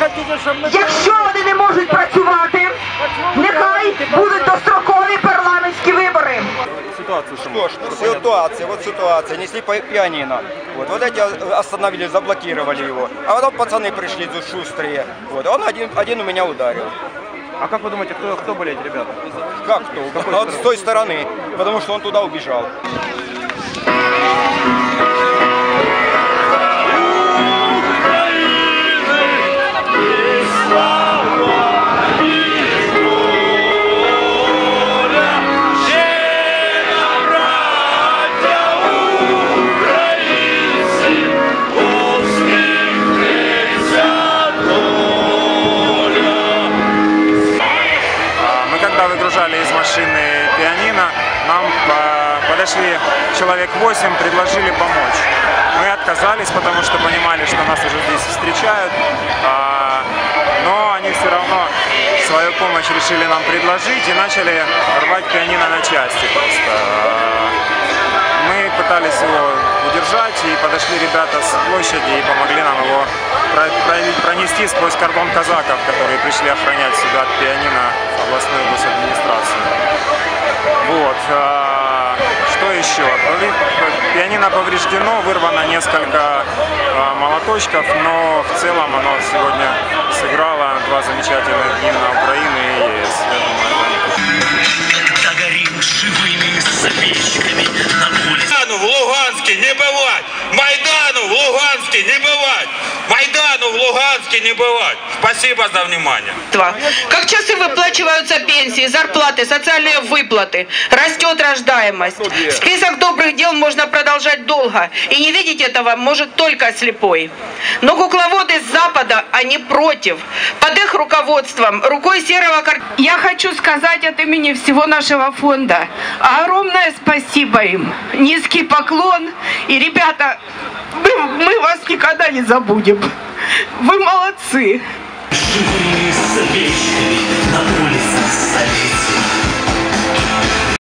хотите, чтобы мы... Якщо вони не можуть працювати, нехай будуть дострокові парламентські вибори. Ситуацию Что ж, ну, ситуация, вот ситуация, несли пианино. Вот, вот эти остановили, заблокировали его. А потом пацаны пришли тут шустрые. Вот, он один, один у меня ударил. А как вы думаете, кто, кто были эти ребята? Как кто? Вот с той стороны, потому что он туда убежал. Машины пианино, нам а, подошли человек 8, предложили помочь. Мы отказались, потому что понимали, что нас уже здесь встречают. А, Но они все равно свою помощь решили нам предложить и начали рвать пианино на части просто. А, Мы пытались его удержать, и подошли ребята с площади и помогли нам его про- про- пронести сквозь кордон казаков, которые пришли охранять сюда пианино областную госадминистрацию. А, Что еще? Пианино повреждено, вырвано несколько а, молоточков, но в целом оно сегодня сыграло два замечательных гимна Украины и ЕС. Я думаю, это Когда горим живыми. Майдану в Луганске не бывать! Майдану в Луганске не бывать! Луганске не бывать! Спасибо за внимание! Два. Как часы выплачиваются пенсии, зарплаты, социальные выплаты, растет рождаемость. Список добрых дел можно продолжать долго, и не видеть этого может только слепой. Но кукловоды с Запада, они против. Под их руководством, рукой серого кар... Я хочу сказать от имени всего нашего фонда огромное спасибо им, низкий поклон. И, ребята, мы, мы вас никогда не забудем. Вы молодцы. Запечками на столицы.